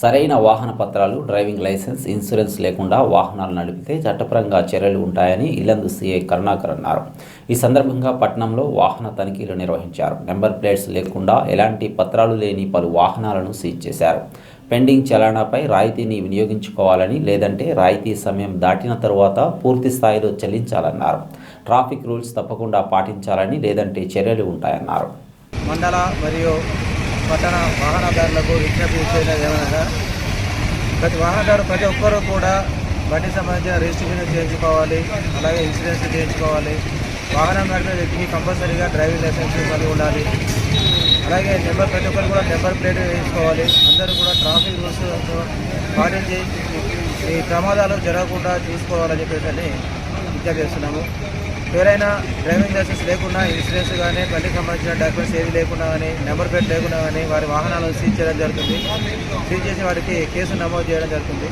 సరైన వాహన పత్రాలు డ్రైవింగ్ లైసెన్స్ ఇన్సూరెన్స్ లేకుండా వాహనాలు నడిపితే చట్టపరంగా చర్యలు ఉంటాయని ఇల్లందు సీఐ కరుణాకర్ అన్నారు. ఈ సందర్భంగా పట్టణంలో వాహన తనిఖీలు నిర్వహించారు. నెంబర్ ప్లేట్స్ లేకుండా ఎలాంటి పత్రాలు లేని పలు వాహనాలను సీజ్ చేశారు. పెండింగ్ చలానాపై రాయితీని వినియోగించుకోవాలని లేదంటే రాయితీ సమయం దాటిన తరువాత పూర్తి స్థాయిలో చెల్లించాలన్నారు. ట్రాఫిక్ రూల్స్ తప్పకుండా పాటించాలని లేదంటే చర్యలు ఉంటాయన్నారు. మండల మరియు పట్టణ వాహనదారులకు విజ్ఞప్తి ఇచ్చేది ఏమనగా ప్రతి వాహనదారు ప్రతి ఒక్కరూ కూడా బండి సంబంధించిన రిజిస్ట్రేషన్ చేయించుకోవాలి అలాగే ఇన్సూరెన్స్ చేయించుకోవాలి. వాహనం నడిపే వ్యక్తికి కంపల్సరీగా డ్రైవింగ్ లైసెన్స్ కలిగి ఉండాలి. అలాగే నెంబర్ ప్రతి ఒక్కరు కూడా నెంబర్ ప్లేట్ వేసుకోవాలి అందరూ కూడా ట్రాఫిక్ రూల్స్ పాటించి ఈ ప్రమాదాలు జరగకుండా చూసుకోవాలని చెప్పేసి అని విజ్ఞప్తి చేస్తున్నాము. ఎవరైనా డ్రైవింగ్ లైసెన్స్ లేకుండా ఇన్సూరెన్స్ కానీ బండికి సంబంధించిన డాక్యుమెంట్స్ ఏది లేకుండా కానీ నెంబర్ ప్లేట్ లేకుండా కానీ వారి వాహనాలను సీజ్ చేయడం జరుగుతుంది. సీజ్ చేసి వారికి కేసు నమోదు చేయడం జరుగుతుంది.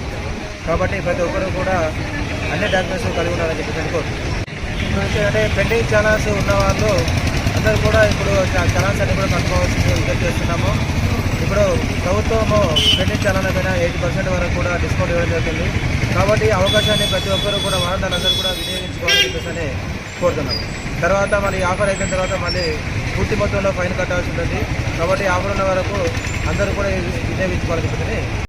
కాబట్టి ప్రతి ఒక్కరూ కూడా అన్ని డాక్యుమెంట్స్ కలిగి ఉండాలని చెప్పి అనుకోవచ్చు ఇప్పుడు పెండింగ్ ఛానల్స్ ఉన్న వాళ్ళు అందరూ కూడా ఇప్పుడు ఛానల్స్ అన్ని కూడా కట్టుకోవాల్సింది విజ్ఞప్తి చేస్తున్నాము. ఇప్పుడు ప్రభుత్వము పెండింగ్ ఛానల్ పైన ఎయిటీ పర్సెంట్ వరకు కూడా డిస్కౌంట్ ఇవ్వడం జరుగుతుంది. కాబట్టి అవకాశాన్ని ప్రతి ఒక్కరూ కూడా వాహనాలందరూ కూడా వినియోగించుకోవాలని చెప్పేసి కోరుతున్నాం. తర్వాత మళ్ళీ ఆఫర్ అయిపోయిన తర్వాత మళ్ళీ పూర్తి మొత్తంలో ఫైన్ కట్టాల్సి ఉంటుంది. కాబట్టి ఆఫర్ ఉన్న వరకు అందరూ కూడా వినియోగించుకోవాలని చెప్పేసి